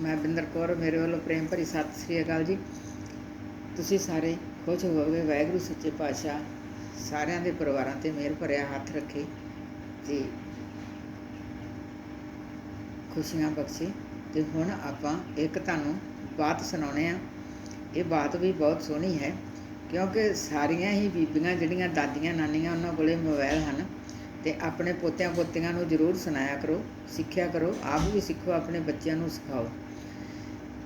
ਮੈਂ ਬਿੰਦਰ ਕੌਰ, ਮੇਰੇ ਵੱਲੋਂ ਪ੍ਰੇਮ ਭਰੀ ਸਤਿ ਸ੍ਰੀ ਅਕਾਲ ਜੀ। ਤੁਸੀਂ ਸਾਰੇ ਖੁਸ਼ ਹੋਵੋਗੇ, ਵਾਹਿਗੁਰੂ ਸੱਚੇ ਪਾਤਸ਼ਾਹ ਸਾਰਿਆਂ ਦੇ ਪਰਿਵਾਰਾਂ ਤੇ ਮਿਹਰ ਭਰਿਆ ਹੱਥ ਰੱਖੇ ਤੇ ਖੁਸ਼ੀਆਂ ਬਖਸ਼ੇ। ਤੇ ਹੁਣ ਆਪਾਂ ਇੱਕ ਤੁਹਾਨੂੰ ਬਾਤ ਸੁਣਾਉਣੇ ਆ। ਇਹ ਬਾਤ ਵੀ ਬਹੁਤ ਸੋਹਣੀ ਹੈ, ਕਿਉਂਕਿ ਸਾਰੀਆਂ ਹੀ ਬੀਬੀਆਂ ਜਿਹੜੀਆਂ ਦਾਦੀਆਂ ਨਾਨੀਆਂ ਉਹਨਾਂ ਕੋਲੇ ਮੋਬਾਈਲ ਹਨ, ਤੇ ਆਪਣੇ ਪੋਤਿਆਂ ਪੋਤੀਆਂ ਨੂੰ ਜ਼ਰੂਰ ਸੁਣਾਇਆ ਕਰੋ, ਸਿੱਖਿਆ ਕਰੋ, ਆਪ ਵੀ ਸਿੱਖੋ, ਆਪਣੇ ਬੱਚਿਆਂ ਨੂੰ ਸਿਖਾਓ।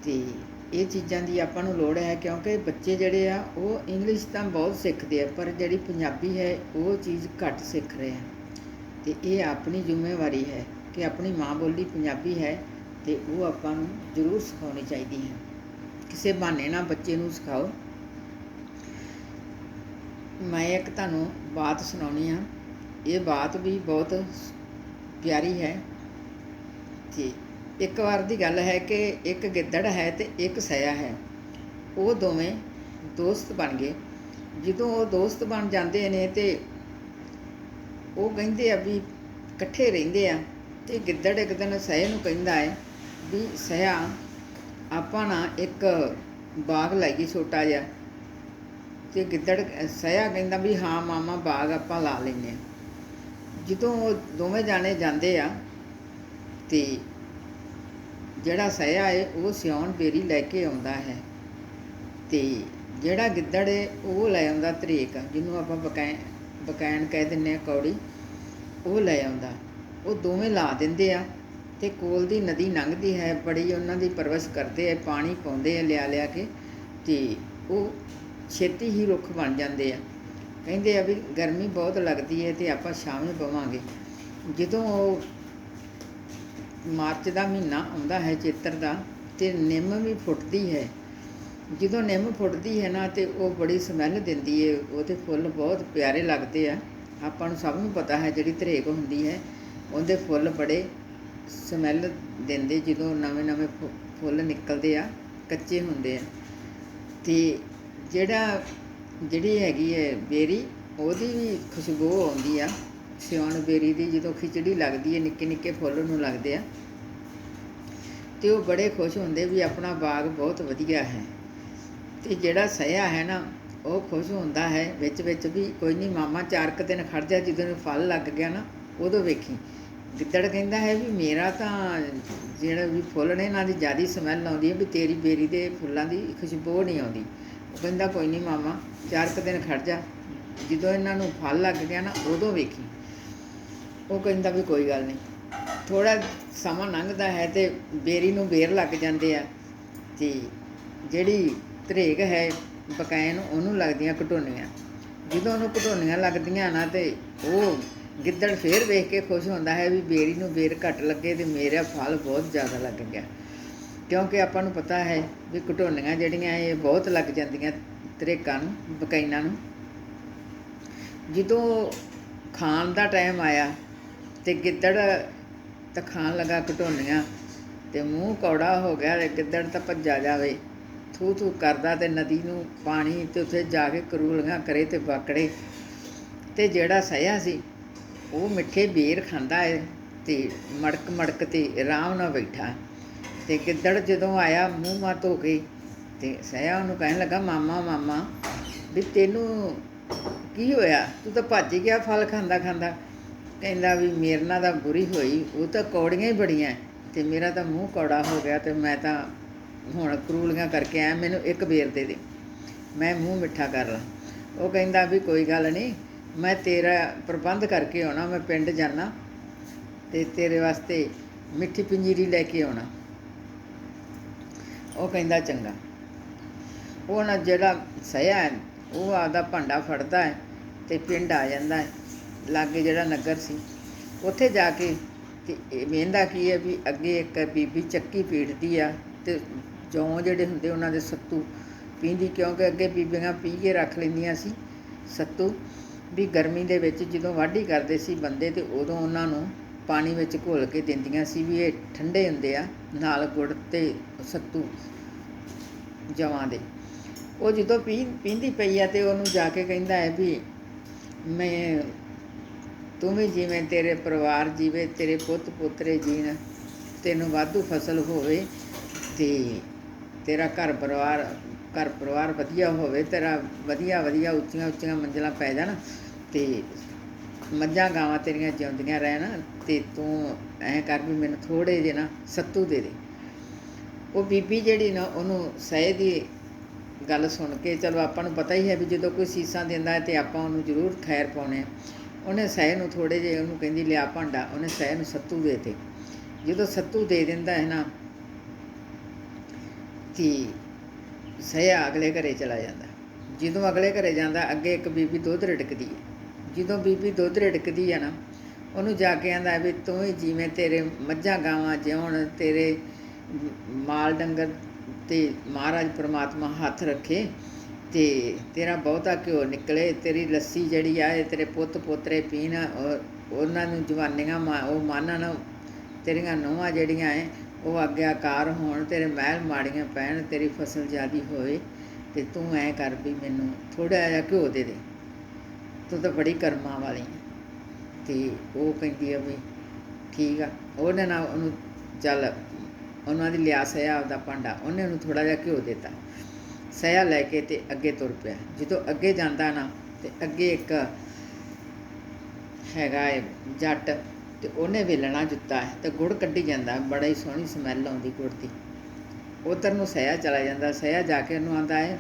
ਅਤੇ ਇਹ ਚੀਜ਼ਾਂ ਦੀ ਆਪਾਂ ਨੂੰ ਲੋੜ ਹੈ ਕਿਉਂਕਿ ਬੱਚੇ ਜਿਹੜੇ ਆ, ਉਹ ਇੰਗਲਿਸ਼ ਤਾਂ ਬਹੁਤ ਸਿੱਖਦੇ ਆ, ਪਰ ਜਿਹੜੀ ਪੰਜਾਬੀ ਹੈ, ਉਹ ਚੀਜ਼ ਘੱਟ ਸਿੱਖ ਰਹੇ ਆ। ਅਤੇ ਇਹ ਆਪਣੀ ਜ਼ਿੰਮੇਵਾਰੀ ਹੈ ਕਿ ਆਪਣੀ ਮਾਂ ਬੋਲੀ ਪੰਜਾਬੀ ਹੈ ਅਤੇ ਉਹ ਆਪਾਂ ਨੂੰ ਜ਼ਰੂਰ ਸਿਖਾਉਣੀ ਚਾਹੀਦੀ ਹੈ। ਕਿਸੇ ਬਹਾਨੇ ਨਾਲ ਬੱਚੇ ਨੂੰ ਸਿਖਾਓ। ਮੈਂ ਇੱਕ ਤੁਹਾਨੂੰ ਬਾਤ ਸੁਣਾਉਣੀ ਆ। ਇਹ ਬਾਤ ਵੀ ਬਹੁਤ ਪਿਆਰੀ ਹੈ। ਤੇ ਇੱਕ ਵਾਰ ਦੀ ਗੱਲ ਹੈ ਕਿ ਇੱਕ ਗਿੱਦੜ ਹੈ ਤੇ ਇੱਕ ਸਿਆ ਹੈ। ਉਹ ਦੋਵੇਂ ਦੋਸਤ ਬਣ ਗਏ। ਜਦੋਂ ਉਹ ਦੋਸਤ ਬਣ ਜਾਂਦੇ ਨੇ ਤੇ ਉਹ ਕਹਿੰਦੇ ਆ ਵੀ ਇਕੱਠੇ ਰਹਿੰਦੇ ਆ ਤੇ ਗਿੱਦੜ ਇੱਕ ਦਿਨ ਸਹਿ ਨੂੰ ਕਹਿੰਦਾ ਹੈ ਵੀ ਸਹਿਆ ਆਪਾਂ ਨਾ ਇੱਕ ਬਾਗ ਲਾਈਏ ਛੋਟਾ ਜਿਹਾ। ਤੇ ਗਿੱਦੜ ਸਹਿਆ ਕਹਿੰਦਾ ਵੀ, ਹਾਂ ਮਾਮਾ, ਬਾਗ ਆਪਾਂ ਲਾ ਲੈਨੇ ਆ ਜਦੋਂ ਉਹ ਦੋਵੇਂ ਜਾਣੇ ਜਾਂਦੇ ਆ ਤੇ ਜਿਹੜਾ ਸਹਿਆ ਏ, ਉਹ ਸਿਉਣ ਬੇਰੀ ਲੈ ਕੇ ਆਉਂਦਾ ਹੈ। ਤੇ ਜਿਹੜਾ ਗਿੱਦੜ ਹੈ ਉਹ ਲੈ ਆਉਂਦਾ ਤਰੇਕ ਜਿਹਨੂੰ ਆਪਾਂ ਬਕੈਨ ਬਕੈਣ ਕਹਿ ਦਿੰਨੇ ਆ ਕੌੜੀ। ਉਹ ਲੈ ਆਉਂਦਾ। ਉਹ ਦੋਵੇਂ ਲਾ ਦਿੰਦੇ ਆ ਤੇ ਕੋਲ ਦੀ ਨਦੀ ਲੰਘਦੀ ਹੈ, ਬੜੀ ਉਹਨਾਂ ਦੀ ਪਰਵਰਿਸ਼ ਕਰਦੇ ਆ, ਪਾਣੀ ਪਾਉਂਦੇ ਆ, ਲਿਆ ਲਿਆ ਕੇ ਤੇ ਉਹ ਛੇਤੀ ਹੀ ਰੁੱਖ ਬਣ ਜਾਂਦੇ ਆ। ਕਹਿੰਦੇ ਆ ਵੀ ਗਰਮੀ ਬਹੁਤ ਲੱਗਦੀ ਹੈ ਤੇ ਆਪਾਂ ਛਾਵੇਂ ਪਵਾਂਗੇ ਜਦੋਂ ਉਹ ਮਾਰਚ ਦਾ ਮਹੀਨਾ ਆਉਂਦਾ ਹੈ ਚੇਤਰ ਦਾ ਤੇ ਨਿੰਮ ਵੀ ਫੁੱਟਦੀ ਹੈ। ਜਦੋਂ ਨਿੰਮ ਫੁੱਟਦੀ ਹੈ ਨਾ ਤੇ ਉਹ ਬੜੀ ਸਮੈਲ ਦਿੰਦੀ ਹੈ ਉਹਦੇ ਫੁੱਲ ਬਹੁਤ ਪਿਆਰੇ ਲੱਗਦੇ ਆ। ਆਪਾਂ ਨੂੰ ਸਭ ਨੂੰ ਪਤਾ ਹੈ ਜਿਹੜੀ ਧਰੇਕ ਹੁੰਦੀ ਹੈ, ਉਹਦੇ ਫੁੱਲ ਬੜੇ ਸਮੈਲ ਦਿੰਦੇ ਜਦੋਂ ਨਵੇਂ ਨਵੇਂ ਫੁੱਲ ਨਿਕਲਦੇ ਆ, ਕੱਚੇ ਹੁੰਦੇ ਆ। ਤੇ ਜਿਹੜਾ, ਜਿਹੜੀ ਹੈਗੀ ਹੈ ਬੇਰੀ, ਉਹਦੀ ਵੀ ਖੁਸ਼ਬੂ ਆਉਂਦੀ ਆ। ਸਿਉਣ ਬੇਰੀ ਦੀ ਜਦੋਂ ਖਿਚੜੀ ਲੱਗਦੀ ਹੈ ਨਿੱਕੇ ਨਿੱਕੇ ਫੁੱਲ ਨੂੰ ਲੱਗਦੇ ਆ। ਤੇ ਉਹ ਬੜੇ ਖੁਸ਼ ਹੁੰਦੇ ਵੀ ਆਪਣਾ ਬਾਗ ਬਹੁਤ ਵਧੀਆ ਹੈ। ਤੇ ਜਿਹੜਾ ਸਿਆ ਹੈ ਨਾ, ਉਹ ਖੁਸ਼ ਹੁੰਦਾ ਹੈ ਵਿੱਚ ਵਿੱਚ ਵੀ ਕੋਈ ਨਹੀਂ ਮਾਮਾ ਚਾਰ ਕੁ ਦਿਨ ਖੜ ਜਾ, ਜਦੋਂ ਨੂੰ ਫਲ ਲੱਗ ਗਿਆ ਨਾ, ਉਦੋਂ ਵੇਖੀ। ਗਿੱਦੜ ਕਹਿੰਦਾ ਹੈ ਵੀ ਮੇਰਾ ਤਾਂ ਜਿਹੜਾ ਵੀ ਫੁੱਲ ਨੇ, ਇਹਨਾਂ ਦੀ ਜਿਆਦੀ ਸਮੈਲ ਆਉਂਦੀ ਹੈ ਵੀ ਤੇਰੀ ਬੇਰੀ ਦੇ ਫੁੱਲਾਂ ਦੀ ਖੁਸ਼ਬੂ ਨਹੀਂ ਆਉਂਦੀ। ਉਹ ਕਹਿੰਦਾ ਕੋਈ ਨਹੀਂ ਮਾਮਾ, ਚਾਰ ਕੁ ਦਿਨ ਖੜ ਜਾ। ਜਦੋਂ ਇਹਨਾਂ ਨੂੰ ਫਲ ਲੱਗ ਗਿਆ ਨਾ, ਉਦੋਂ ਵੇਖੀ। ਉਹ ਕਹਿੰਦਾ ਵੀ ਕੋਈ ਗੱਲ ਨਹੀਂ ਥੋੜਾ ਸਮਾਂ ਲੰਘਦਾ ਹੈ ਤੇ ਬੇਰੀ ਨੂੰ ਬੇਰ ਲੱਗ ਜਾਂਦੇ ਆ ਤੇ ਜਿਹੜੀ ਧਰੇਕ ਹੈ ਬਕਾਇਨ ਉਹਨੂੰ ਲੱਗਦੀਆਂ ਘਟੋਨੀਆਂ। ਜਦੋਂ ਉਹਨੂੰ ਘਟੋਨੀਆਂ ਲੱਗਦੀਆਂ ਨਾ ਤੇ ਉਹ ਗਿੱਦੜ ਫੇਰ ਵੇਖ ਕੇ ਖੁਸ਼ ਹੁੰਦਾ ਹੈ ਵੀ ਬੇਰੀ ਨੂੰ ਬੇਰ ਘੱਟ ਲੱਗੇ ਤੇ ਮੇਰਾ ਫਲ ਬਹੁਤ ਜ਼ਿਆਦਾ ਲੱਗ ਗਿਆ। ਕਿਉਂਕਿ ਆਪਾਂ ਨੂੰ ਪਤਾ ਹੈ ਵੀ ਘਟੋਨੀਆਂ ਜਿਹੜੀਆਂ ਇਹ ਬਹੁਤ ਲੱਗ ਜਾਂਦੀਆਂ ਤਰੇਕਾਂ ਨੂੰ ਬਕਾਇਨਾਂ ਨੂੰ। ਜਦੋਂ ਖਾਣ ਦਾ ਟਾਈਮ ਆਇਆ ਤੇ ਗਿੱਦੜ ਤਾਂ ਖਾਣ ਲੱਗਾ ਘਟੋਨੀਆਂ ਤੇ ਮੂੰਹ ਕੌੜਾ ਹੋ ਗਿਆ ਤੇ ਗਿੱਦੜ ਤਾਂ ਭੱਜਾ ਜਾਵੇ। ਥੂ ਥੂ ਕਰਦਾ ਤੇ ਨਦੀ ਨੂੰ ਪਾਣੀ ਤੇ ਉੱਥੇ ਜਾ ਕੇ ਕਰੂਲੀਆਂ ਕਰੇ ਤੇ ਬਾਕੜੇ ਤੇ ਜਿਹੜਾ ਸਹਿਆ ਸੀ, ਉਹ ਮਿੱਠੇ ਬੇਰ ਖਾਂਦਾ ਏ ਤੇ ਮੜਕ ਮੜਕ ਤੇ ਆਰਾਮ ਨਾਲ ਬੈਠਾ। ਤੇ ਗਿੱਦੜ ਜਦੋਂ ਆਇਆ, ਮੂੰਹ ਮਾ ਧੋ ਕੇ ਤੇ ਸਹਿਆ ਉਹਨੂੰ ਕਹਿਣ ਲੱਗਾ, ਮਾਮਾ ਮਾਮਾ, ਵੀ ਤੈਨੂੰ ਕੀ ਹੋਇਆ? ਤੂੰ ਤਾਂ ਭੱਜ ਗਿਆ ਫਲ ਖਾਂਦਾ ਖਾਂਦਾ। ਕਹਿੰਦਾ ਵੀ ਮੇਰੇ ਨਾਲ ਤਾਂ ਬੁਰੀ ਹੋਈ, ਉਹ ਤਾਂ ਕੌੜੀਆਂ ਹੀ ਬੜੀਆਂ ਤੇ ਮੇਰਾ ਤਾਂ ਮੂੰਹ ਕੌੜਾ ਹੋ ਗਿਆ ਤੇ ਮੈਂ ਤਾਂ ਹੁਣ ਕਰੂਲੀਆਂ ਕਰਕੇ ਆਇਆ, ਮੈਨੂੰ ਇੱਕ ਬੇਰ ਦੇ ਦੇ। ਮੈਂ ਮੂੰਹ ਮਿੱਠਾ ਕਰ ਲਾਂ। ਉਹ ਕਹਿੰਦਾ ਵੀ ਕੋਈ ਗੱਲ ਨਹੀਂ, ਮੈਂ ਤੇਰਾ ਪ੍ਰਬੰਧ ਕਰਕੇ ਆਉਣਾ, ਮੈਂ ਪਿੰਡ ਜਾਣਾ ਤੇ ਤੇਰੇ ਵਾਸਤੇ ਮਿੱਠੀ ਪੰਜੀਰੀ ਲੈ ਕੇ ਆਉਣਾ। ਉਹ ਕਹਿੰਦਾ ਚੰਗਾ। ਉਹ ਨਾ ਜਿਹੜਾ ਸਹਿਆ ਹੈ ਉਹ ਆਦਾ ਭਾਂਡਾ ਫੜਦਾ ਹੈ ਤੇ ਪਿੰਡ ਆ ਜਾਂਦਾ ਹੈ ਲਾਗੇ ਜਿਹੜਾ ਨਗਰ ਸੀ, ਉੱਥੇ ਜਾ ਕੇ ਤੇ ਇਹ ਵੇਂਦਾ ਕੀ ਹੈ ਵੀ ਅੱਗੇ ਇੱਕ ਬੀਬੀ ਚੱਕੀ ਪੀੜਦੀ ਆ ਤੇ ਜੌਂ ਜਿਹੜੇ ਹੁੰਦੇ ਉਹਨਾਂ ਦੇ ਸੱਤੂ ਪੀਂਦੀ, ਕਿਉਂਕਿ ਅੱਗੇ ਬੀਬੀਆਂ ਪੀ ਕੇ ਰੱਖ ਲੈਂਦੀਆਂ ਸੀ ਸੱਤੂ, ਵੀ ਗਰਮੀ ਦੇ ਵਿੱਚ ਜਦੋਂ ਵਾਢੀ ਕਰਦੇ ਸੀ ਬੰਦੇ ਤੇ ਉਦੋਂ ਉਹਨਾਂ ਨੂੰ ਪਾਣੀ ਵਿੱਚ ਘੋਲ ਕੇ ਦਿੰਦੀਆਂ ਸੀ ਵੀ ਇਹ ਠੰਡੇ ਹੁੰਦੇ ਆ ਨਾਲ ਗੁੜ ਤੇ ਸੱਤੂ ਜਵਾਂ ਦੇ। ਉਹ ਜਦੋਂ ਪੀ, ਪੀਂਦੀ ਪਈ ਆ ਤੇ ਉਹਨੂੰ ਜਾ ਕੇ ਕਹਿੰਦਾ ਹੈ ਵੀ ਮੈਂ ਤੂੰ ਵੀ ਜਿਵੇਂ ਤੇਰੇ ਪਰਿਵਾਰ ਜੀਵੇ, ਤੇਰੇ ਪੁੱਤ ਪੁੱਤਰੇ ਜੀਣ, ਤੈਨੂੰ ਵਾਧੂ ਫਸਲ ਹੋਵੇ ਤੇ ਤੇਰਾ ਘਰ ਪਰਿਵਾਰ ਘਰ ਪਰਿਵਾਰ ਵਧੀਆ ਹੋਵੇ, ਤੇਰਾ ਵਧੀਆ ਵਧੀਆ ਉੱਚੀਆਂ ਉੱਚੀਆਂ ਮੰਜ਼ਲਾਂ ਪੈ ਜਾਣ ਤੇ ਮੱਝਾਂ ਗਾਵਾਂ ਤੇਰੀਆਂ ਜਿਉਂਦੀਆਂ ਰਹਿਣ ਤੇ ਤੂੰ ਐਂ ਕਰ ਵੀ ਮੈਨੂੰ ਥੋੜੇ ਜਿਹੇ ਨਾ ਸੱਤੂ ਦੇ ਦੇ। ਉਹ ਬੀਬੀ ਜਿਹੜੀ ਨਾ, ਉਹਨੂੰ ਸਹਿ ਦੀ ਗੱਲ ਸੁਣ ਕੇ, ਚਲੋ ਆਪਾਂ ਨੂੰ ਪਤਾ ਹੀ ਹੈ ਵੀ ਜਦੋਂ ਕੋਈ ਸੀਸਾਂ ਦਿੰਦਾ ਹੈ ਤੇ ਆਪਾਂ ਉਹਨੂੰ ਜ਼ਰੂਰ ਖੈਰ ਪਾਉਣੇ ਆ ਉਹਨੇ ਸਹਿ ਨੂੰ ਥੋੜੇ ਜਿਹੇ ਉਹਨੂੰ ਕਹਿੰਦੀ, ਲਿਆ ਭਾਂਡਾ। ਉਹਨੇ ਸਹਿ ਨੂੰ ਸੱਤੂ ਦੇ ਤੇ ਜਦੋਂ ਸੱਤੂ ਦੇ ਦਿੰਦਾ ਹੈ ਨਾ ਤੇ ਸਹਿਆ ਅਗਲੇ ਘਰੇ ਚਲਾ ਜਾਂਦਾ। ਜਦੋਂ ਅਗਲੇ ਘਰੇ ਜਾਂਦਾ, ਅੱਗੇ ਇੱਕ ਬੀਬੀ ਦੁੱਧ ਰਿੜਕਦੀ ਹੈ। ਜਦੋਂ ਬੀਬੀ ਦੁੱਧ ਰਿੜਕਦੀ ਹੈ ਨਾ, ਉਹਨੂੰ ਜਾ ਕੇ ਆਂਦਾ ਵੀ ਤੂੰ ਹੀ ਜਿਵੇਂ ਤੇਰੇ ਮੱਝਾਂ ਗਾਵਾਂ ਜਿਉਣ, ਤੇਰੇ ਮਾਲ ਡੰਗਰ ਤੇ ਮਹਾਰਾਜ ਪ੍ਰਮਾਤਮਾ ਹੱਥ ਰੱਖੇ ਤੇ ਤੇਰਾ ਬਹੁਤਾ ਘਿਓ ਨਿਕਲੇ, ਤੇਰੀ ਲੱਸੀ ਜਿਹੜੀ ਆ, ਇਹ ਤੇਰੇ ਪੁੱਤ ਪੋਤਰੇ ਪੀਣ, ਔਰ ਉਹਨਾਂ ਨੂੰ ਜਵਾਨੀਆਂ ਮਾ- ਉਹ ਮਾਨਣ ਤੇਰੀਆਂ ਨੋਹਾਂ ਜਿਹੜੀਆਂ ਐ, ਉਹ ਆਗਿਆਕਾਰ ਹੋਣ, ਤੇਰੇ ਮਹਿਲ ਮਾੜੀਆਂ ਪੈਣ, ਤੇਰੀ ਫਸਲ ਜ਼ਿਆਦੀ ਹੋਵੇ, ਤੇ ਤੂੰ ਐ ਕਰ ਵੀ ਮੈਨੂੰ ਥੋੜਾ ਜਿਹਾ ਘਿਓ ਦੇ ਦੇ। ਤੂੰ ਤਾਂ ਬੜੀ ਕਰਮਾਂ ਵਾਲੀ ਹੈ ਤੇ ਉਹ ਕਹਿੰਦੀ ਆ ਵੀ ਠੀਕ ਆ, ਉਹਨੇ ਨਾਲ ਉਹਨੂੰ ਚੱਲ, ਉਹਨਾਂ ਦੀ ਲਿਆ ਸਿਆ ਆਪਦਾ ਭਾਂਡਾ, ਉਹਨੇ ਉਹਨੂੰ ਥੋੜਾ ਜਿਹਾ ਘਿਓ ਦਿੱਤਾ। ਸਿਆ ਲੈ ਕੇ ਤੇ ਅੱਗੇ ਤੁਰ ਪਿਆ। ਜਦੋਂ ਅੱਗੇ ਜਾਂਦਾ ਨਾ ਤੇ ਅੱਗੇ ਇੱਕ ਹੈਗਾ ਏ ਜੱਟ ਤੇ ਉਹਨੇ ਵੇਲਣਾ ਜੁੱਤਾ ਹੈ ਤੇ ਗੁੜ ਕੱਢੀ ਜਾਂਦਾ, ਬੜਾ ਹੀ ਸੋਹਣੀ ਸਮੈਲ ਆਉਂਦੀ ਗੁੜ ਦੀ। ਉਧਰ ਨੂੰ ਸਿਆ ਚਲਾ ਜਾਂਦਾ ਸਿਆ ਜਾ ਕੇ ਉਹਨੂੰ ਆਂਦਾ ਹੈ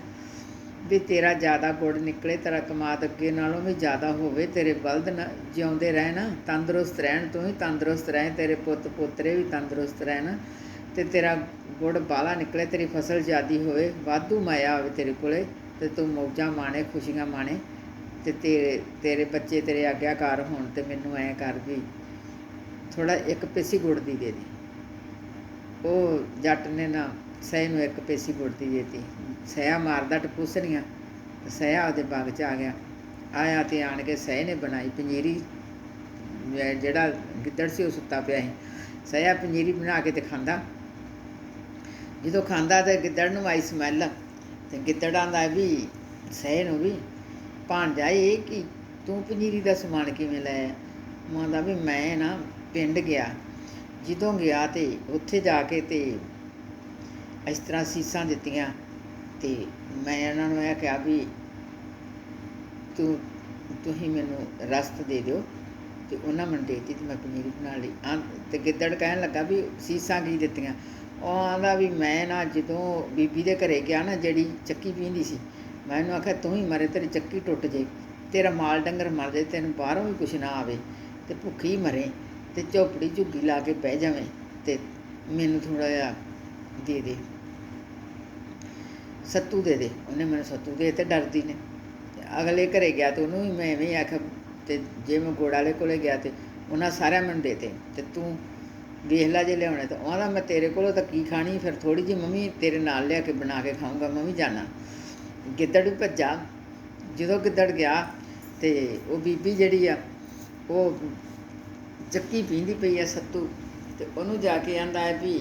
ਵੀ ਤੇਰਾ ਜ਼ਿਆਦਾ ਗੁੜ ਨਿਕਲੇ, ਤੇਰਾ ਕਮਾਦ ਅੱਗੇ ਨਾਲੋਂ ਵੀ ਜ਼ਿਆਦਾ ਹੋਵੇ, ਤੇਰੇ ਬਲਦ ਨਾ ਜਿਉਂਦੇ ਰਹਿਣ, ਤੰਦਰੁਸਤ ਰਹਿਣ, ਤੂੰ ਹੀ ਤੰਦਰੁਸਤ ਰਹਿ, ਤੇਰੇ ਪੁੱਤ ਪੋਤਰੇ ਵੀ ਤੰਦਰੁਸਤ ਰਹਿਣ। ਤੇ ਤੇਰਾ ਗੁੜ ਬਾਲਾ ਨਿਕਲੇ, ਤੇਰੀ ਫਸਲ ਜ਼ਿਆਦੀ ਹੋਵੇ, ਵਾਧੂ ਮਾਇਆ ਹੋਵੇ ਤੇਰੇ ਕੋਲੇ, ਤੇ ਤੂੰ ਮੌਜਾਂ ਮਾਣੇ, ਖੁਸ਼ੀਆਂ ਮਾਣੇ, ਤੇ ਤੇਰੇ ਤੇਰੇ ਬੱਚੇ ਤੇਰੇ ਆਗਿਆਕਾਰ ਹੋਣ ਤੇ ਮੈਨੂੰ ਐ ਕਰ ਵੀ ਥੋੜਾ ਇੱਕ ਪੇਸੀ ਗੁੜ ਦੀ ਦੇ ਦੇ। ਉਹ ਜੱਟ ਨੇ ਨਾ ਸਹਿ ਨੂੰ ਇੱਕ ਪੇਸੀ ਗੁੜ ਦੀ ਦੇਤੀ। ਸਹਿਆ ਮਾਰਦਾ ਟਪੂਸਣੀਆਂ ਤੇ ਸਹਿਆ ਉਹਦੇ ਬਾਗ 'ਚ ਆ ਗਿਆ। ਆਇਆ ਤੇ ਆਣ ਕੇ ਸਹਿ ਨੇ ਬਣਾਈ ਪੰਜੀਰੀ, ਜਿਹੜਾ ਗਿੱਦੜ ਸੀ ਉਹ ਸੁੱਤਾ ਪਿਆ ਸੀ। ਸਹਿਆ ਪੰਜੀਰੀ ਬਣਾ ਕੇ ਤੇ ਖਾਂਦਾ। ਜਦੋਂ ਖਾਂਦਾ ਤਾਂ ਗਿੱਦੜ ਨੂੰ ਆਈ ਸਮੈਲ, ਤੇ ਗਿੱਦੜਾਂ ਦਾ ਵੀ ਸਹਿ ਨੂੰ ਵੀ ਭਾਂਜਾ ਇਹ ਕਿ ਤੂੰ ਪਨੀਰੀ ਦਾ ਸਮਾਨ ਕਿਵੇਂ ਲੈ ਮਾਂਦਾ ਵੀ ਮੈਂ ਨਾ ਪਿੰਡ ਗਿਆ, ਜਦੋਂ ਗਿਆ ਤੇ ਉੱਥੇ ਜਾ ਕੇ ਤੇ ਇਸ ਤਰ੍ਹਾਂ ਸੀਸਾਂ ਦਿੱਤੀਆਂ ਤੇ ਮੈਂ ਇਹਨਾਂ ਨੂੰ ਇਹ ਕਿਹਾ ਵੀ ਤੂੰ, ਤੁਸੀਂ ਮੈਨੂੰ ਰਸਤ ਦੇ ਦਿਓ ਤੇ ਉਹਨਾਂ ਮੈਨੂੰ ਦੇਤੀ ਦਿੱਤੀ ਤੇ ਮੈਂ ਪਨੀਰ ਬਣਾ ਲਈ। ਆਂ ਤੇ ਗਿੱਦੜ ਕਹਿਣ ਲੱਗਾ ਵੀ ਸੀਸਾਂ ਕੀ ਦਿੱਤੀਆਂ? ਉਹ ਆਂਦਾ ਵੀ ਮੈਂ ਨਾ ਜਦੋਂ ਬੀਬੀ ਦੇ ਘਰੇ ਗਿਆ ਨਾ, ਜਿਹੜੀ ਚੱਕੀ ਪੀਂਦੀ ਸੀ ਮੈਂ ਉਹਨੂੰ ਆਖਿਆ, ਤੂੰ ਹੀ ਮਰੇ, ਤੇਰੀ ਚੱਕੀ ਟੁੱਟ ਜੇ, ਤੇਰਾ ਮਾਲ ਡੰਗਰ ਮਰ ਜੇ, ਤੈਨੂੰ ਬਾਹਰੋਂ ਵੀ ਕੁਛ ਨਾ ਆਵੇ, ਤੇ ਭੁੱਖੀ ਮਰੇ, ਤੇ ਝੋਪੜੀ ਝੁੱਗੀ ਲਾ ਕੇ ਬਹਿ ਜਾਵੇਂ, ਤੇ ਮੈਨੂੰ ਥੋੜਾ ਜਿਹਾ ਦੇ ਦੇ। ਸੱਤੂ ਦੇ ਦੇ, ਉਹਨੇ ਮੈਨੂੰ ਸੱਤੂ ਦੇ ਤੇ ਡਰਦੀ ਨੇ। ਅਗਲੇ ਘਰੇ ਗਿਆ ਤੇ ਉਹਨੂੰ ਵੀ ਮੈਂ ਐਵੇਂ ਹੀ ਆਖਿਆ, ਤੇ ਜੇ ਮੈਂ ਗੋੜ ਵਾਲੇ ਕੋਲੇ ਗਿਆ ਤੇ ਉਹਨਾਂ ਸਾਰਿਆਂ ਮੈਨੂੰ ਦੇਤੇ, ਤੇ ਤੂੰ ਵੇਖ ਲੈ ਜੇ ਲਿਆਉਣੇ ਤਾਂ ਉਹਦਾ ਮੈਂ ਤੇਰੇ ਕੋਲੋਂ ਤਾਂ ਕੀ ਖਾਣੀ, ਫਿਰ ਥੋੜੀ ਜਿਹੀ ਮੰਮੀ ਤੇਰੇ ਨਾਲ ਲਿਆ ਕੇ ਬਣਾ ਕੇ ਖਾਊਂਗਾ, ਮੈਂ ਵੀ ਜਾਣਾ। ਗਿੱਦੜ ਵੀ ਭੱਜਾ। ਜਦੋਂ ਗਿੱਦੜ ਗਿਆ ਤੇ ਉਹ ਬੀਬੀ ਜਿਹੜੀ ਆ, ਉਹ ਚੱਕੀ ਪੀਂਦੀ ਪਈ ਆ ਸੱਤੂ ਤੇ ਉਹਨੂੰ ਜਾ ਕੇ ਆਂਦਾ ਹੈ ਵੀ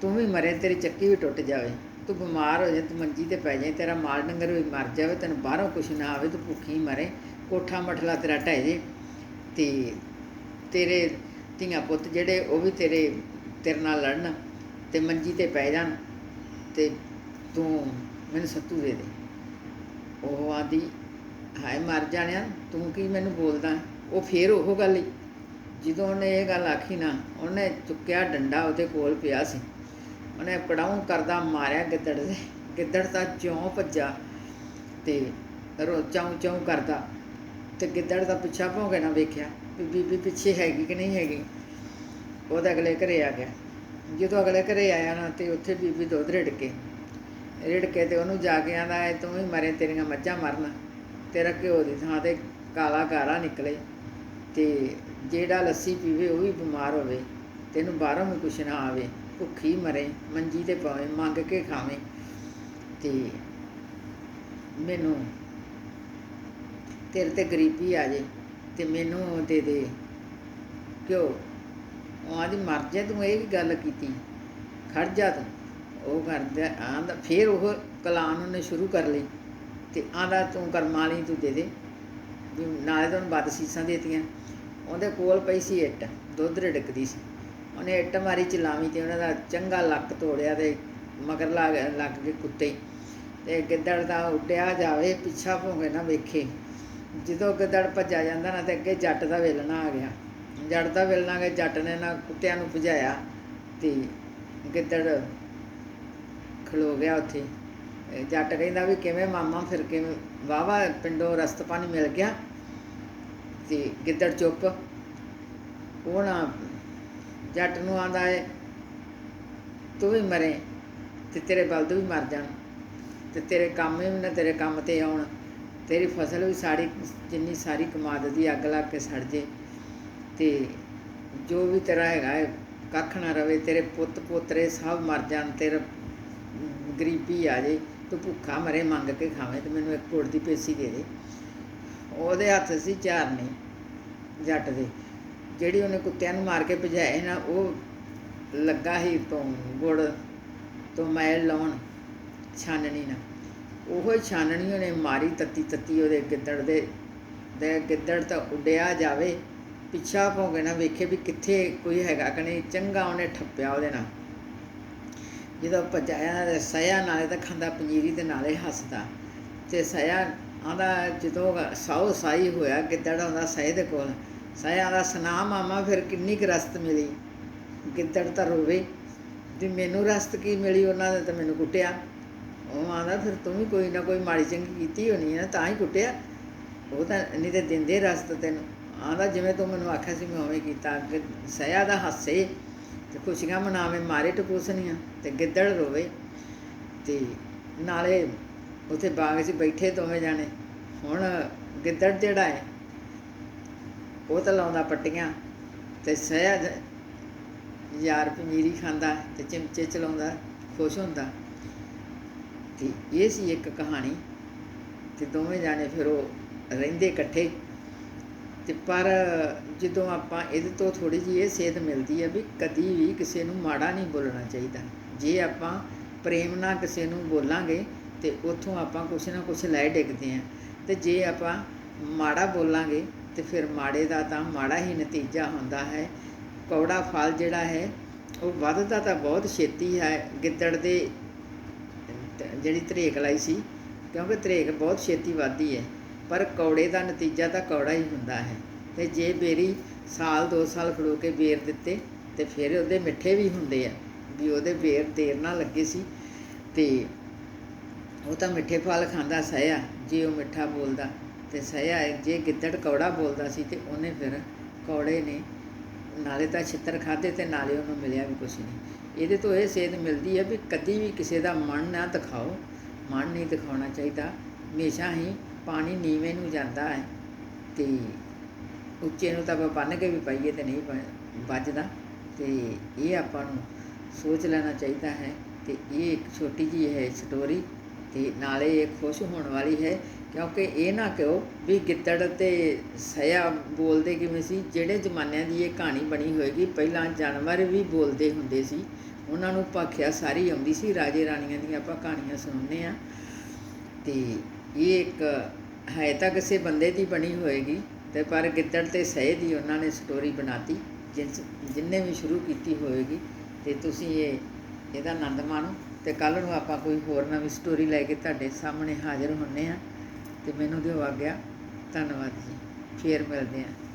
ਤੂੰ ਵੀ ਮਰੇ, ਤੇਰੀ ਚੱਕੀ ਵੀ ਟੁੱਟ ਜਾਵੇ। ਤੂੰ ਬਿਮਾਰ ਹੋ ਜਾ, ਤੂੰ ਮੰਜੀ ਤੇ ਪੈ ਜਾਏ ਤੇਰਾ ਮਾਲ ਡੰਗਰ ਵੀ ਮਰ ਜਾਵੇ, ਤੈਨੂੰ ਬਾਹਰੋਂ ਕੁਛ ਨਾ ਆਵੇ, ਤੂੰ ਭੁੱਖੀ ਮਰੇ। ਕੋਠਾ ਮਠਲਾ ਤੇਰਾ ਢਹਿ ਜੇ ਤੇ ਤੇਰੇ ਧੀਆਂ ਪੁੱਤ ਜਿਹੜੇ ਉਹ ਵੀ ਤੇਰੇ ਤੇਰੇ ਨਾਲ ਲੜਨ ਤੇ ਮੰਜੀ ਤੇ ਪੈ ਜਾਣ ਤੇ ਤੂੰ ਮੈਨੂੰ ਸੱਤੂ ਦੇ ਦੇ। ਉਹ ਆਦੀ, ਹਾਏ ਮਰ ਜਾਣਿਆ, ਤੂੰ ਕੀ ਮੈਨੂੰ ਬੋਲਦਾ? ਉਹ ਫੇਰ ਉਹ ਗੱਲ ਹੀ। ਜਦੋਂ ਉਹਨੇ ਇਹ ਗੱਲ ਆਖੀ ਨਾ, ਉਹਨੇ ਚੁੱਕਿਆ ਡੰਡਾ ਉਹਦੇ ਕੋਲ ਪਿਆ ਸੀ। ਉਹਨੇ ਪੜਾਉਂ ਕਰਦਾ ਮਾਰਿਆ ਗਿੱਦੜ ਦੇ, ਗਿੱਦੜ ਤਾਂ ਜਿਉਂ ਭੱਜਾ ਤੇ ਰੋ ਚਾਉ ਚਾਉ ਕਰਦਾ। ਤੇ ਗਿੱਦੜ ਦਾ ਪਿੱਛਾ ਭੌਂਕੇ ਨਾ ਵੇਖਿਆ ਵੀ ਬੀਬੀ ਪਿੱਛੇ ਹੈਗੀ ਕਿ ਨਹੀਂ ਹੈਗੀ। ਉਹਦੇ ਅਗਲੇ ਘਰੇ ਆ ਗਿਆ। ਜਦੋਂ ਅਗਲੇ ਘਰੇ ਆਇਆ ਨਾ ਤੇ ਉੱਥੇ ਬੀਬੀ ਦੁੱਧ ਰਿੜ ਕੇ। ਰਿੜ ਕੇ ਤੇ ਉਹਨੂੰ ਜਾ ਕੇ ਆਂਦਾ ਐ ਤੂੰ ਹੀ ਮਰੇ, ਤੇਰੀਆਂ ਮੱਝਾਂ ਮਰਨ। ਤੇਰਾ ਘਿਓ ਦੀ ਥਾਂ ਤੇ ਕਾਲਾ ਗਾਰਾ ਨਿਕਲੇ। ਤੇ ਜਿਹੜਾ ਲੱਸੀ ਪੀਵੇ, ਉਹ ਵੀ ਬਿਮਾਰ ਹੋਵੇ। ਤੈਨੂੰ ਬਾਹਰੋਂ ਵੀ ਕੁਛ ਨਾ ਆਵੇ। ਭੁੱਖੀ ਮਰੇ, ਮੰਜੀ ਤੇ ਪਾਵੇ, ਮੰਗ ਕੇ ਖਾਵੇ। ਤੇ ਮੈਨੂੰ ਤੇਰੇ ਤੇ ਗਰੀਬੀ ਆ ਜੇ ਤੇ ਮੈਨੂੰ ਦੇ ਦੇ। ਕਿਉਂ? ਉਹ ਆਦੀ ਮਰ ਜਾ, ਤੂੰ ਇਹ ਵੀ ਗੱਲ ਕੀਤੀ। ਖੜ ਜਾ ਤੂੰ। ਉਹ ਕਰਦਾ ਆਂਦਾ ਫਿਰ ਉਹ ਕਲਾਨ ਉਹਨੇ ਸ਼ੁਰੂ ਕਰ ਲਈ ਤੇ ਆਂਦਾ ਤੂੰ ਕਰਮਾਂ ਲਈ ਤੂੰ ਦੇ ਦੇ, ਵੀ ਨਾਲੇ ਤਾਂ ਉਹਨੂੰ ਵੱਧ ਸੀਸਾਂ ਦੇਤੀਆਂ। ਉਹਦੇ ਕੋਲ ਪਈ ਸੀ ਇੱਟ, ਦੁੱਧ ਰਿੜਕਦੀ ਸੀ। ਉਹਨੇ ਇੱਟ ਮਾਰੀ, ਚਲਾਵੀ ਤੇ ਉਹਨਾਂ ਦਾ ਚੰਗਾ ਲੱਕ ਤੋੜਿਆ ਤੇ ਮਗਰ ਲੱਗ ਲੱਗ ਕੇ ਕੁੱਤੇ। ਤੇ ਗਿੱਦੜ ਦਾ ਉੱਡਿਆ ਜਾਵੇ, ਪਿੱਛਾ ਭੋਗੇ ਨਾ ਵੇਖੇ। ਜਦੋਂ ਗਿੱਦੜ ਭੱਜਿਆ ਜਾਂਦਾ ਨਾ ਤੇ ਅੱਗੇ ਜੱਟ ਦਾ ਵੇਲਣਾ ਆ ਗਿਆ। ਜੱਟ ਦਾ ਵੇਲਣਾ ਕਿ ਜੱਟ ਨੇ ਨਾ ਕੁੱਤਿਆਂ ਨੂੰ ਭਜਾਇਆ ਤੇ ਗਿੱਦੜ ਖਲੋ ਗਿਆ ਉੱਥੇ। ਜੱਟ ਕਹਿੰਦਾ ਵੀ ਕਿਵੇਂ ਮਾਮਾ, ਫਿਰ ਕਿਵੇਂ ਵਾਵਾ ਪਿੰਡੋਂ ਰਸਤ ਪਾਣੀ ਮਿਲ ਗਿਆ ਤੇ ਗਿੱਦੜ ਚੁੱਪ। ਉਹ ਨਾ ਜੱਟ ਨੂੰ ਆਂਦਾ ਏ, ਤੂੰ ਵੀ ਮਰੇ ਤੇ ਤੇਰੇ ਬਲਦ ਵੀ ਮਰ ਜਾਣ ਤੇ ਤੇਰੇ ਕੰਮ ਵੀ ਨਾ ਤੇਰੇ ਕੰਮ ਤੇ ਆਉਣ। ਤੇਰੀ ਫਸਲ ਵੀ ਸਾਰੀ, ਜਿੰਨੀ ਸਾਰੀ ਕਮਾਦ ਦੀ ਅੱਗ ਲੱਗ ਕੇ ਸੜ ਜੇ। ਤੇ ਜੋ ਵੀ ਤੇਰਾ ਹੈਗਾ ਕੱਖ ਨਾ ਰਵੇ, ਤੇਰੇ ਪੁੱਤ ਪੋਤਰੇ ਸਭ ਮਰ ਜਾਣ, ਤੇਰਾ ਗਰੀਬੀ ਆ ਜੇ, ਤੂੰ ਭੁੱਖਾ ਮਰੇ, ਮੰਗ ਕੇ ਖਾਵੇਂ, ਤੇ ਮੈਨੂੰ ਇੱਕ ਗੁੜ ਦੀ ਪੇਸੀ ਦੇ ਦੇ। ਉਹਦੇ ਹੱਥ ਸੀ ਚਾਰਨੀ ਜੱਟ ਦੇ। ਜਿਹੜੀ ਉਹਨੇ ਕੁੱਤਿਆਂ ਨੂੰ ਮਾਰ ਕੇ ਭਜਾਏ ਨਾ, ਉਹ ਲੱਗਾ ਹੀ ਤੋਂ ਗੁੜ, ਤੋਂ ਮੈਲ ਲਾਉਣ, ਛਾਨਣੀ ਨਾ। ਉਹ ਛਾਨਣੀ ਉਹਨੇ ਮਾਰੀ ਤੱਤੀ ਤੱਤੀ ਉਹਦੇ ਗਿੱਦੜ ਦੇ ਦੇ ਗਿੱਦੜ ਤਾਂ ਉੱਡਿਆ ਜਾਵੇ। ਪਿੱਛਾ ਭੌਂਕੇ ਨਾ ਵੇਖੇ ਵੀ ਕਿੱਥੇ ਕੋਈ ਹੈਗਾ ਕਿ ਨਹੀਂ ਚੰਗਾ ਉਹਨੇ ਠੱਪਿਆ ਉਹਦੇ ਨਾਲ। ਜਦੋਂ ਭਜਾਇਆ ਤੇ ਸਿਆ ਨਾਲੇ ਤਾਂ ਖਾਂਦਾ ਪੰਜੀਰੀ ਦੇ ਨਾਲੇ ਹੱਸਦਾ। ਤੇ ਸਿਆ ਆਂਦਾ ਜਦੋਂ ਸਾਉ ਸਾਈ ਹੋਇਆ ਗਿੱਦੜ ਆਉਂਦਾ ਸਹਿ ਦੇ ਕੋਲ। ਸਿਆ ਦਾ ਸੁਨਾ ਮਾਮਾ, ਫਿਰ ਕਿੰਨੀ ਕੁ ਰਸਤ ਮਿਲੀ? ਗਿੱਦੜ ਤਾਂ ਰੋਵੇ, ਵੀ ਮੈਨੂੰ ਰਸਤ ਕੀ ਮਿਲੀ ਉਹਨਾਂ ਨੇ ਤਾਂ ਮੈਨੂੰ ਕੁੱਟਿਆ। ਉਹ ਆਂਦਾ ਫਿਰ ਤੂੰ ਵੀ ਕੋਈ ਨਾ ਕੋਈ ਮਾੜੀ ਚੰਗੀ ਕੀਤੀ ਹੋਣੀ ਹੈ ਤਾਂ ਹੀ ਕੁੱਟਿਆ। ਉਹ ਤਾਂ ਨਹੀਂ ਤੇ ਦਿੰਦੇ ਰਸਤ ਤੈਨੂੰ। ਆਂਦਾ ਜਿਵੇਂ ਤੂੰ ਮੈਨੂੰ ਆਖਿਆ ਸੀ, ਮੈਂ ਉਵੇਂ ਕੀਤਾ। ਅੱਗੇ ਸਿਆ ਦਾ ਹੱਸੇ ਤੇ ਖੁਸ਼ੀਆਂ ਮਨਾਵੇ, ਮਾਰੇ ਟਪੂਸਣੀਆਂ, ਤੇ ਗਿੱਦੜ ਰੋਵੇ। ਤੇ ਨਾਲੇ ਉੱਥੇ ਬਾਗ 'ਚ ਬੈਠੇ ਦੋਵੇਂ ਜਾਣੇ। ਹੁਣ ਗਿੱਦੜ ਜਿਹੜਾ ਹੈ ਉਹ ਤਾਂ ਲਾਉਂਦਾ ਪੱਟੀਆਂ, ਤੇ ਸਹਿਜ ਯਾਰ ਪਨੀਰੀ ਖਾਂਦਾ, ਤੇ ਚਿਮਚੇ ਚਲਾਉਂਦਾ, ਖੁਸ਼ ਹੁੰਦਾ। ਤੇ ਇਹ ਸੀ ਇੱਕ ਕਹਾਣੀ ਤੇ ਦੋਵੇਂ ਜਾਣੇ ਫਿਰ ਉਹ ਰਹਿੰਦੇ ਇਕੱਠੇ। ਤੇ ਪਰ ਜਦੋਂ ਆਪਾਂ ਇਹਦੇ ਤੋਂ ਥੋੜੀ ਜਿਹੀ ਇਹ ਸੇਧ ਮਿਲਦੀ ਹੈ ਵੀ ਕਦੀ ਵੀ ਕਿਸੇ ਨੂੰ ਮਾੜਾ ਨਹੀਂ ਬੋਲਣਾ ਚਾਹੀਦਾ। ਜੇ ਆਪਾਂ ਪ੍ਰੇਮ ਨਾਲ ਕਿਸੇ ਨੂੰ ਬੋਲਾਂਗੇ ਤੇ ਉੱਥੋਂ ਆਪਾਂ ਕੁਛ ਨਾ ਕੁਛ ਲੈ ਡਿੱਗਦੇ ਆਂ। ਤੇ ਜੇ ਆਪਾਂ ਮਾੜਾ ਬੋਲਾਂਗੇ ਤੇ ਫਿਰ ਮਾੜੇ ਦਾ ਤਾਂ ਮਾੜਾ ਹੀ ਨਤੀਜਾ ਹੁੰਦਾ ਹੈ। ਕੌੜਾ ਫਲ ਜਿਹੜਾ ਹੈ, ਉਹ ਵੱਧਦਾ ਤਾਂ ਬਹੁਤ ਛੇਤੀ ਹੈ। ਗਿੱਦੜ ਦੇ ਜਿਹੜੀ ਧਰੇਕ ਲਾਈ ਸੀ, ਕਿਉਂਕਿ ਧਰੇਕ ਬਹੁਤ ਛੇਤੀ ਵੱਧਦੀ ਹੈ, ਪਰ ਕੌੜੇ ਦਾ ਨਤੀਜਾ ਤਾਂ ਕੌੜਾ ਹੀ ਹੁੰਦਾ ਹੈ। ਤੇ ਜੇ ਬੇਰੀ ਸਾਲ 2 ਸਾਲ ਖੜੋ ਕੇ ਬੇਰ ਦਿੱਤੇ, ਤੇ ਫਿਰ ਉਹਦੇ ਮਿੱਠੇ ਵੀ ਹੁੰਦੇ ਆ, ਵੀ ਉਹਦੇ ਬੇਰ ਦੇਰ ਨਾਲ ਲੱਗੇ ਸੀ, ਤੇ ਉਹ ਤਾਂ ਮਿੱਠੇ ਫਲ ਖਾਂਦਾ ਸਹਿਆ, ਜੇ ਉਹ ਮਿੱਠਾ ਬੋਲਦਾ, ਤੇ ਸਹਿਆ ਜੇ ਗਿੱਦੜ ਕੌੜਾ ਬੋਲਦਾ ਸੀ, ਤੇ ਉਹਨੇ ਫਿਰ ਕੌੜੇ ਨੇ, ਨਾਲੇ ਤਾਂ ਛਿੱਤਰ ਖਾਦੇ ਤੇ ਨਾਲੇ ਉਹਨੂੰ ਮਿਲਿਆ ਵੀ ਕੁਛ ਨਹੀਂ। ਇਹਦੇ ਤੋਂ ਇਹ ਸੇਧ ਮਿਲਦੀ ਹੈ ਵੀ ਕਦੀ ਵੀ ਕਿਸੇ ਦਾ ਮਨ ਨਾ ਦਿਖਾਓ। ਮਨ ਨਹੀਂ ਦਿਖਾਉਣਾ ਚਾਹੀਦਾ। ਹਮੇਸ਼ਾ ਹੀ ਪਾਣੀ ਨੀਵੇਂ ਨੂੰ ਜਾਂਦਾ ਹੈ ਤੇ ਉੱਚੇ ਨੂੰ ਤਾਂ ਆਪਾਂ ਬੰਨ ਕੇ ਵੀ ਪਾਈਏ ਤੇ ਨਹੀਂ ਬ- ਵੱਜਦਾ। ਤੇ ਇਹ ਆਪਾਂ ਨੂੰ ਸੋਚ ਲੈਣਾ ਚਾਹੀਦਾ ਹੈ ਤੇ ਇਹ ਇੱਕ ਛੋਟੀ ਜਿਹੀ ਹੈ ਸਟੋਰੀ ਤੇ ਨਾਲੇ ਇਹ ਖੁਸ਼ ਹੋਣ ਵਾਲੀ ਹੈ ਕਿਉਂਕਿ ਇਹ ਨਾ ਕਹੋ ਵੀ ਗਿੱਦੜ ਤੇ ਸਿਆ ਬੋਲਦੇ ਕਿਵੇਂ ਸੀ? ਜਿਹੜੇ ਜ਼ਮਾਨਿਆਂ ਦੀ ਇਹ ਕਹਾਣੀ ਬਣੀ ਹੋਏਗੀ, ਪਹਿਲਾਂ ਜਾਨਵਰ ਵੀ ਬੋਲਦੇ ਹੁੰਦੇ ਸੀ। ਉਹਨਾਂ ਨੂੰ ਭਾਖਿਆ ਸਾਰੀ ਆਉਂਦੀ ਸੀ, ਰਾਜੇ ਰਾਣੀਆਂ ਦੀਆਂ ਆਪਾਂ ਕਹਾਣੀਆਂ ਸੁਣਨੇ ਆ। ਤੇ ਇਹ ਇੱਕ ਹੈ ਤਾਂ ਕਿਸੇ ਬੰਦੇ ਦੀ ਬਣੀ ਹੋਏਗੀ, ਤੇ ਪਰ ਗਿੱਦੜ ਤੇ ਸਹੇ ਦੀ ਉਹਨਾਂ ਨੇ ਸਟੋਰੀ ਬਣਾਤੀ, ਜਿਸ, ਜਿੰਨੇ ਵੀ ਸ਼ੁਰੂ ਕੀਤੀ ਹੋਏਗੀ। ਤੇ ਤੁਸੀਂ ਇਹ, ਇਹਦਾ ਆਨੰਦ ਮਾਣੋ। ਤੇ ਕੱਲ ਨੂੰ ਆਪਾਂ ਕੋਈ ਹੋਰ ਨਵੀਂ ਸਟੋਰੀ ਲੈ ਕੇ ਤੁਹਾਡੇ ਸਾਹਮਣੇ ਹਾਜ਼ਰ ਹੁੰਨੇ ਆ। ਅਤੇ ਮੈਨੂੰ ਦਿਓ ਆਗਿਆ ਧੰਨਵਾਦ ਜੀ। ਫੇਰ ਮਿਲਦੇ ਹਾਂ।